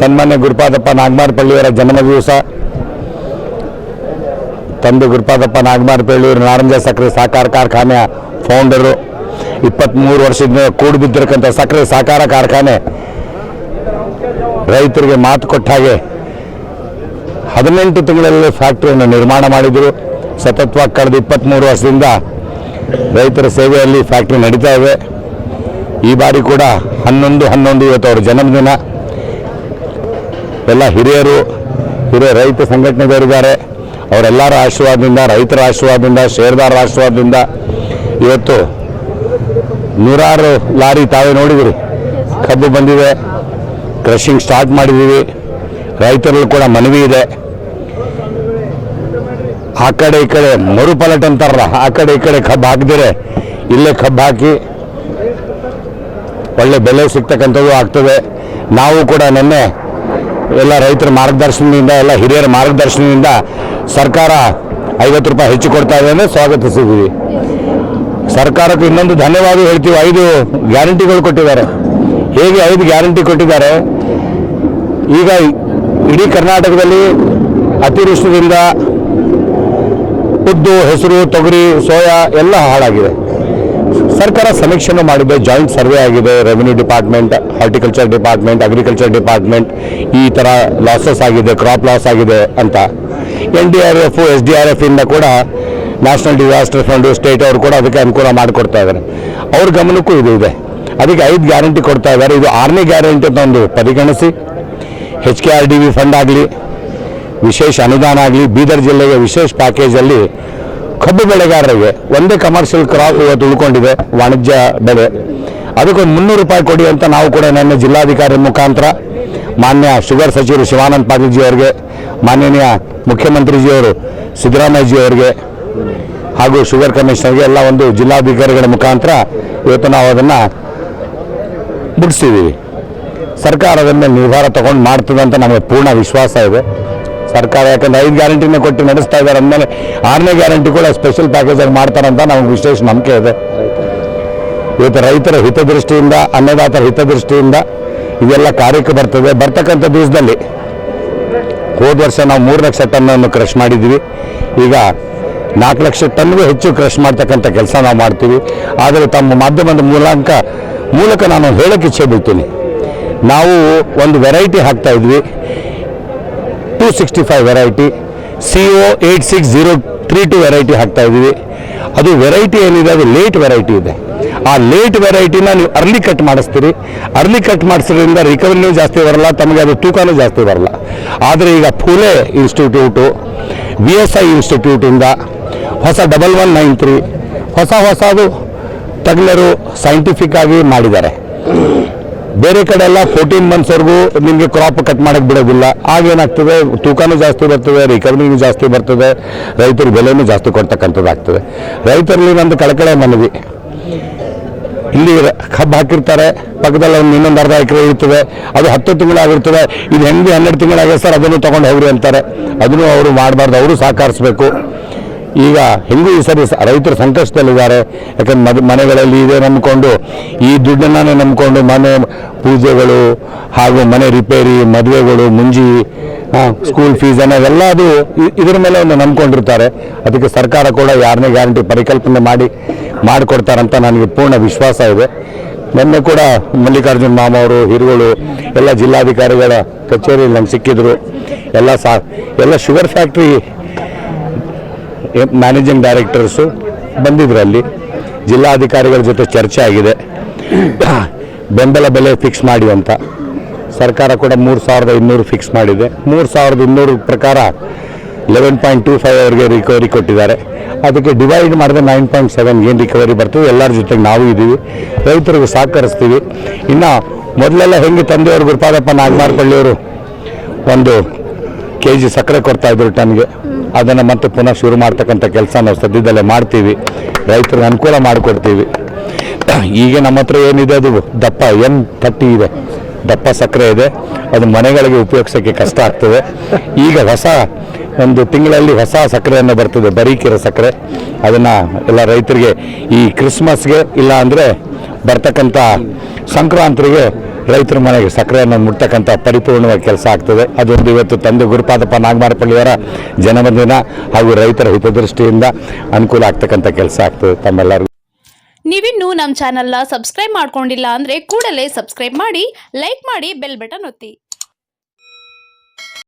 ಸನ್ಮಾನ್ಯ ಗುರುಪಾದಪ್ಪ ನಾಗಮಾರಪಳ್ಳಿಯವರ ಜನ್ಮ ದಿವಸ ತಂದೆ ಗುರುಪಾದಪ್ಪ ನಾಗಮಾರಪಳ್ಳಿಯವರು ನಾರಂಜ ಸಕ್ಕರೆ ಸಹಕಾರ ಕಾರ್ಖಾನೆಯ ಫೌಂಡರು ಇಪ್ಪತ್ತ್ಮೂರು ವರ್ಷದಿಂದ ಕೂಡು ಬಿದ್ದಿರಕ್ಕಂಥ ಸಕ್ಕರೆ ಸಹಕಾರ ಕಾರ್ಖಾನೆ. ರೈತರಿಗೆ ಮಾತು ಕೊಟ್ಟ ಹಾಗೆ ಹದಿನೆಂಟು ತಿಂಗಳಲ್ಲಿ ಫ್ಯಾಕ್ಟ್ರಿಯನ್ನು ನಿರ್ಮಾಣ ಮಾಡಿದರು. ಸತತವಾಗಿ ಕಳೆದ ಇಪ್ಪತ್ತ್ಮೂರು ವರ್ಷದಿಂದ ರೈತರ ಸೇವೆಯಲ್ಲಿ ಫ್ಯಾಕ್ಟ್ರಿ ನಡೀತಾ ಇವೆ ಈ ಬಾರಿ ಕೂಡ ಹನ್ನೊಂದು ಹನ್ನೊಂದು ಇವತ್ತು ಅವರ ಜನ್ಮದಿನ. ಎಲ್ಲ ಹಿರಿಯರು, ಹಿರಿಯ ರೈತ ಸಂಘಟನೆಗಳಿದ್ದಾರೆ. ಅವರೆಲ್ಲರ ಆಶೀರ್ವಾದದಿಂದ, ರೈತರ ಆಶೀರ್ವಾದದಿಂದ, ಷೇರ್ದಾರರ ಆಶೀರ್ವಾದದಿಂದ ಇವತ್ತು ನೂರಾರು ಲಾರಿ ತಾವೇ ನೋಡಿದಿರಿ. ಕಬ್ಬು ಬಂದಿದೆ ಕ್ರಷಿಂಗ್ ಸ್ಟಾರ್ಟ್ ಮಾಡಿದ್ದೀವಿ. ರೈತರಲ್ಲೂ ಕೂಡ ಮನವಿ ಇದೆ. ಆ ಕಡೆ ಈ ಕಡೆ ಮರುಪಲಟ್ ಅಂತಾರಲ್ಲ, ಆ ಕಡೆ ಈ ಕಡೆ ಕಬ್ಬು ಹಾಕಿದರೆ ಇಲ್ಲೇ ಕಬ್ಬು ಹಾಕಿ ಒಳ್ಳೆ ಬೆಲೆ ಸಿಗ್ತಕ್ಕಂಥದ್ದು ಆಗ್ತದೆ. ನಾವು ಕೂಡ ನಿನ್ನೆ ಎಲ್ಲ ರೈತರ ಮಾರ್ಗದರ್ಶನದಿಂದ, ಎಲ್ಲ ಹಿರಿಯರ ಮಾರ್ಗದರ್ಶನದಿಂದ ಸರ್ಕಾರ ಐವತ್ತು ರೂಪಾಯಿ ಹೆಚ್ಚು ಕೊಡ್ತಾ ಇದೆ ಅಂದರೆ ಸ್ವಾಗತಿಸಿದ್ದೀವಿ. ಸರ್ಕಾರಕ್ಕೆ ಇನ್ನೊಂದು ಧನ್ಯವಾದ ಹೇಳ್ತೀವಿ. ಐದು ಗ್ಯಾರಂಟಿಗಳು ಕೊಟ್ಟಿದ್ದಾರೆ. ಹೇಗೆ ಐದು ಗ್ಯಾರಂಟಿ ಕೊಟ್ಟಿದ್ದಾರೆ? ಈಗ ಇಡೀ ಕರ್ನಾಟಕದಲ್ಲಿ ಅತಿವೃಷ್ಟಿಯಿಂದ ಉದ್ದು, ಹೆಸರು, ತೊಗರಿ, ಸೋಯಾ ಎಲ್ಲ ಹಾಳಾಗಿದೆ. ಸರ್ಕಾರ ಸಮೀಕ್ಷೆನೂ ಮಾಡಿದೆ ಜಾಯಿಂಟ್ ಸರ್ವೆ ಆಗಿದೆ revenue department horticulture department agriculture department ಈ ಥರ ಲಾಸಸ್ ಆಗಿದೆ ಕ್ರಾಪ್ ಲಾಸ್ ಆಗಿದೆ ಅಂತ. N D R F S D R F ಇಂದ ಕೂಡ ನ್ಯಾಷನಲ್ ಡಿಸಾಸ್ಟರ್ ಫಂಡ್ ಸ್ಟೇಟ್ ಅವರು ಕೂಡ ಅದಕ್ಕೆ ಅನುಕೂಲ ಮಾಡಿಕೊಡ್ತಾ ಇದ್ದಾರೆ ಅವ್ರ ಗಮನಕ್ಕೂ ಇದು ಇದೆ. ಅದಕ್ಕೆ ಐದು ಗ್ಯಾರಂಟಿ ಕೊಡ್ತಾ ಇದ್ದಾರೆ ಇದು ಆರನೇ ಗ್ಯಾರಂಟಿ ಅಂತ ಒಂದು ಪರಿಗಣಿಸಿ. H K R D V fund ಆಗಲಿ, ವಿಶೇಷ ಅನುದಾನ ಆಗಲಿ, ಬೀದರ್ ಜಿಲ್ಲೆಗೆ ವಿಶೇಷ ಪ್ಯಾಕೇಜಲ್ಲಿ ಕಬ್ಬು ಬೆಳೆಗಾರರಿಗೆ ಒಂದೇ ಕಮರ್ಷಿಯಲ್ ಕ್ರಾಪ್ ಇವತ್ತು ಉಳ್ಕೊಂಡಿದೆ, ವಾಣಿಜ್ಯ ಬೆಳೆ. ಅದಕ್ಕೊಂದು ಮುನ್ನೂರು ರೂಪಾಯಿ ಕೊಡಿ ಅಂತ ನಾವು ಕೂಡ ನನ್ನ ಜಿಲ್ಲಾಧಿಕಾರಿ ಮುಖಾಂತರ ಮಾನ್ಯ ಶುಗರ್ ಸಚಿವರು ಶಿವಾನಂದ ಪಾಟೀಲ್ಜಿ ಅವರಿಗೆ, ಮಾನ್ಯನೀಯ ಮುಖ್ಯಮಂತ್ರಿಜಿಯವರು ಸಿದ್ದರಾಮಯ್ಯಜಿ ಅವರಿಗೆ, ಹಾಗೂ ಶುಗರ್ ಕಮಿಷನರ್ಗೆ ಎಲ್ಲ ಒಂದು ಜಿಲ್ಲಾಧಿಕಾರಿಗಳ ಮುಖಾಂತರ ಇವತ್ತು ನಾವು ಅದನ್ನು ಮುಗಿಸಿದ್ದೀವಿ ಸರ್ಕಾರ ಅದನ್ನು ನಿರ್ಧಾರ ತಗೊಂಡು ಮಾಡ್ತದೆ ಅಂತ ನಮಗೆ ಪೂರ್ಣ ವಿಶ್ವಾಸ ಇದೆ. ಸರ್ಕಾರ ಯಾಕಂದ್ರೆ ಐದು ಗ್ಯಾರಂಟಿನೇ ಕೊಟ್ಟು ನಡೆಸ್ತಾ ಇದ್ದಾರೆ. ಅಂದಮೇಲೆ ಆರನೇ ಗ್ಯಾರಂಟಿ ಕೂಡ ಸ್ಪೆಷಲ್ ಪ್ಯಾಕೇಜಲ್ಲಿ ಮಾಡ್ತಾರಂತ ನಮ್ಗೆ ವಿಶೇಷ ನಂಬಿಕೆ ಇದೆ. ಇವತ್ತು ರೈತರ ಹಿತದೃಷ್ಟಿಯಿಂದ, ಅನ್ನದಾತರ ಹಿತದೃಷ್ಟಿಯಿಂದ ಇದೆಲ್ಲ ಕಾರ್ಯಕ್ಕೆ ಬರ್ತದೆ. ಬರ್ತಕ್ಕಂಥ ದಿವಸದಲ್ಲಿ ಹೋದ ವರ್ಷ ನಾವು ಮೂರು ಲಕ್ಷ ಟನ್ನನ್ನು ಕ್ರಷ್ ಮಾಡಿದ್ವಿ ಈಗ ನಾಲ್ಕು ಲಕ್ಷ ಟನ್ಗೂ ಹೆಚ್ಚು ಕ್ರಷ್ ಮಾಡ್ತಕ್ಕಂಥ ಕೆಲಸ ನಾವು ಮಾಡ್ತೀವಿ. ಆದರೆ ತಮ್ಮ ಮಾಧ್ಯಮದ ಮೂಲಕ ಮೂಲಕ ನಾನು ಹೇಳೋಕ್ಕೆ ಇಚ್ಛೆ ಬಿಡ್ತೀನಿ ನಾವು ಒಂದು ವೆರೈಟಿ ಹಾಕ್ತಾ ಇದ್ವಿ. Two sixty five variety C O eight six zero three two variety ಹಾಕ್ತಾ ಇದ್ದೀವಿ. ಅದು ವೆರೈಟಿ ಏನಿದೆ, ಅದು ಲೇಟ್ ವೆರೈಟಿ ಇದೆ. ಆ ಲೇಟ್ ವೆರೈಟಿನ ನೀವು ಅರ್ಲಿ ಕಟ್ ಮಾಡಿಸ್ತೀರಿ. ಅರ್ಲಿ ಕಟ್ ಮಾಡಿಸೋದ್ರಿಂದ ರಿಕವರಿನೂ ಜಾಸ್ತಿ ಬರಲ್ಲ, ತಮಗೆ ಅದು ತೂಕನೂ ಜಾಸ್ತಿ ಬರಲ್ಲ. ಆದರೆ ಈಗ Phule institute B S I ಇನ್ಸ್ಟಿಟ್ಯೂಟಿಂದ ಹೊಸ ಡಬಲ್ ಒನ್ ನೈನ್ ತ್ರೀ ಹೊಸ ಹೊಸದು ತಜ್ಞರು ಸೈಂಟಿಫಿಕ್ ಆಗಿ ಮಾಡಿದ್ದಾರೆ. ಬೇರೆ ಕಡೆ ಎಲ್ಲ ಫೋರ್ಟೀನ್ ಮಂತ್ಸ್ವರೆಗೂ ನಿಮಗೆ ಕ್ರಾಪ್ ಕಟ್ ಮಾಡಕ್ಕೆ ಬಿಡೋದಿಲ್ಲ. ಆಗೇನಾಗ್ತದೆ ತೂಕನೂ ಜಾಸ್ತಿ ಬರ್ತದೆ ರಿಕವರಿನೂ ಜಾಸ್ತಿ ಬರ್ತದೆ ರೈತರು ಬೆಲೆನೂ ಜಾಸ್ತಿ ಕೊಡ್ತಕ್ಕಂಥದ್ದು ಆಗ್ತದೆ ರೈತರಲ್ಲಿ ನಂದು ಕಳಕಳೆ ಮನವಿ. ಇಲ್ಲಿ ಕಬ್ಬು ಹಾಕಿರ್ತಾರೆ, ಪಕ್ಕದಲ್ಲಿ ಒಂದು ಇನ್ನೊಂದು ಅರ್ಧ ಎಕರೆ ಇರ್ತದೆ, ಅದು ಹತ್ತು ತಿಂಗಳಾಗಿರ್ತದೆ, ಇದು ಹೆಂಗೆ ಹನ್ನೆರಡು ತಿಂಗಳಾಗಿದೆ ಸರ್, ಅದನ್ನು ತೊಗೊಂಡು ಹೋಗ್ರಿ ಅಂತಾರೆ. ಅದನ್ನು ಅವರು ಮಾಡಬಾರ್ದು, ಅವರು ಸಹಕರಿಸ್ಬೇಕು. ಈಗ ಹೆಂಗೂ ಈ ಸರಿ ರೈತರು ಸಂಕಷ್ಟದಲ್ಲಿದ್ದಾರೆ. ಯಾಕಂದ್ರೆ ಮದ್, ಮನೆಗಳಲ್ಲಿ ಇದೇ ನಂಬಿಕೊಂಡು, ಈ ದುಡ್ಡನ್ನೇ ನಂಬಿಕೊಂಡು ಮನೆ ಪೂಜೆಗಳು ಹಾಗೂ ಮನೆ ರಿಪೇರಿ, ಮದುವೆಗಳು, ಮುಂಜಿ ಸ್ಕೂಲ್ ಫೀಸ್ ಅನ್ನೋದೆಲ್ಲ ಅದು ಇದ್ರ ಮೇಲೆ ಒಂದು ನಂಬ್ಕೊಂಡಿರ್ತಾರೆ. ಅದಕ್ಕೆ ಸರ್ಕಾರ ಕೂಡ ಯಾರನ್ನೇ ಗ್ಯಾರಂಟಿ ಪರಿಕಲ್ಪನೆ ಮಾಡಿ ಮಾಡಿಕೊಡ್ತಾರಂತ ನನಗೆ ಪೂರ್ಣ ವಿಶ್ವಾಸ ಇದೆ. ಮೊನ್ನೆ ಕೂಡ ಮಲ್ಲಿಕಾರ್ಜುನ್ ಮಾಮ ಅವರು, ಹಿರುಗಳು, ಎಲ್ಲ ಜಿಲ್ಲಾಧಿಕಾರಿಗಳ ಕಚೇರಿಯಲ್ಲಿ ನಂಗೆ ಸಿಕ್ಕಿದ್ರು. ಎಲ್ಲ ಸಾ, ಎಲ್ಲ ಶುಗರ್ ಫ್ಯಾಕ್ಟ್ರಿ ಮ್ಯಾನೇಜಿಂಗ್ ಡೈರೆಕ್ಟರ್ಸು ಬಂದಿದ್ರು ಅಲ್ಲಿ ಜಿಲ್ಲಾಧಿಕಾರಿಗಳ ಜೊತೆ ಚರ್ಚೆ ಆಗಿದೆ. ಬೆಂಬಲ ಬೆಲೆ ಫಿಕ್ಸ್ ಮಾಡಿ ಅಂತ. ಸರ್ಕಾರ ಕೂಡ ಮೂರು ಸಾವಿರದ ಇನ್ನೂರು ಫಿಕ್ಸ್ ಮಾಡಿದೆ. ಮೂರು ಸಾವಿರದ ಇನ್ನೂರು ಪ್ರಕಾರ ಲೆವೆನ್ ಪಾಯಿಂಟ್ ಟೂ ಫೈವ್ ಅವರಿಗೆ ರಿಕವರಿ ಕೊಟ್ಟಿದ್ದಾರೆ. ಅದಕ್ಕೆ ಡಿವೈಡ್ ಮಾಡಿದ್ರೆ ನೈನ್ ಪಾಯಿಂಟ್ ಸೆವೆನ್ ಏನು ರಿಕವರಿ ಬರ್ತದೆ. ಎಲ್ಲರ ಜೊತೆಗೆ ನಾವು ಇದ್ದೀವಿ. ರೈತರಿಗೂ ಸಹಕರಿಸ್ತೀವಿ. ಇನ್ನು ಮೊದಲೆಲ್ಲ ಹೆಂಗೆ ತಂದೆಯವರು ಗುರುಪಾದಪ್ಪ ನಾಗಮಾರ್ಪಳ್ಳಿಯವರು ಒಂದು ಕೆ ಜಿ ಸಕ್ಕರೆ ಕೊಡ್ತಾಯಿದ್ರು ಟನ್ಗೆ. ಅದನ್ನು ಮತ್ತೆ ಪುನಃ ಶುರು ಮಾಡ್ತಕ್ಕಂಥ ಕೆಲಸ ನಾವು ಸದ್ಯದಲ್ಲೇ ಮಾಡ್ತೀವಿ. ರೈತರಿಗೆ ಅನುಕೂಲ ಮಾಡಿಕೊಡ್ತೀವಿ. ಈಗ ನಮ್ಮ ಹತ್ರ ಏನಿದೆ, ಅದು ದಪ್ಪ ಎನ್ ತಟ್ಟಿ ಇದೆ. ದಪ್ಪ ಸಕ್ಕರೆ ಇದೆ. ಅದು ಮನೆಗಳಿಗೆ ಉಪಯೋಗಿಸೋಕ್ಕೆ ಕಷ್ಟ ಆಗ್ತದೆ. ಈಗ ಹೊಸ ಒಂದು ತಿಂಗಳಲ್ಲಿ ಹೊಸ ಸಕ್ಕರೆಯನ್ನು ಬರ್ತದೆ, ಬರೀಕಿರೋ ಸಕ್ಕರೆ. ಅದನ್ನು ಎಲ್ಲ ರೈತರಿಗೆ ಈ ಕ್ರಿಸ್ಮಸ್ಗೆ ಇಲ್ಲ ಅಂದರೆ ಬರ್ತಕ್ಕಂಥ ಸಂಕ್ರಾಂತಿಗೆ ರೈತರ ಮನೆಗೆ ಸಕ್ಕರೆಯನ್ನು ಮುಟ್ಟಕ್ಕಂಥ ಪರಿಪೂರ್ಣವಾಗಿ ಕೆಲಸ ಆಗ್ತದೆ. ಅದೊಂದು ಇವತ್ತು ತಂದೆ ಗುರುಪಾದಪ್ಪ ನಾಗಮಾರಪಳ್ಳಿಯವರ ಜನ್ಮದಿನ ಹಾಗೂ ರೈತರ ಹಿತದೃಷ್ಟಿಯಿಂದ ಅನುಕೂಲ ಆಗ್ತಕ್ಕಂಥ ಕೆಲಸ ಆಗ್ತದೆ ತಮ್ಮೆಲ್ಲರಿಗೂ. ನೀವಿನ್ನೂ ನಮ್ಮ ಚಾನಲ್ನ ಸಬ್ಸ್ಕ್ರೈಬ್ ಮಾಡ್ಕೊಂಡಿಲ್ಲ ಅಂದರೆ ಕೂಡಲೇ ಸಬ್ಸ್ಕ್ರೈಬ್ ಮಾಡಿ, ಲೈಕ್ ಮಾಡಿ, ಬೆಲ್ ಬಟನ್ ಒತ್ತಿ.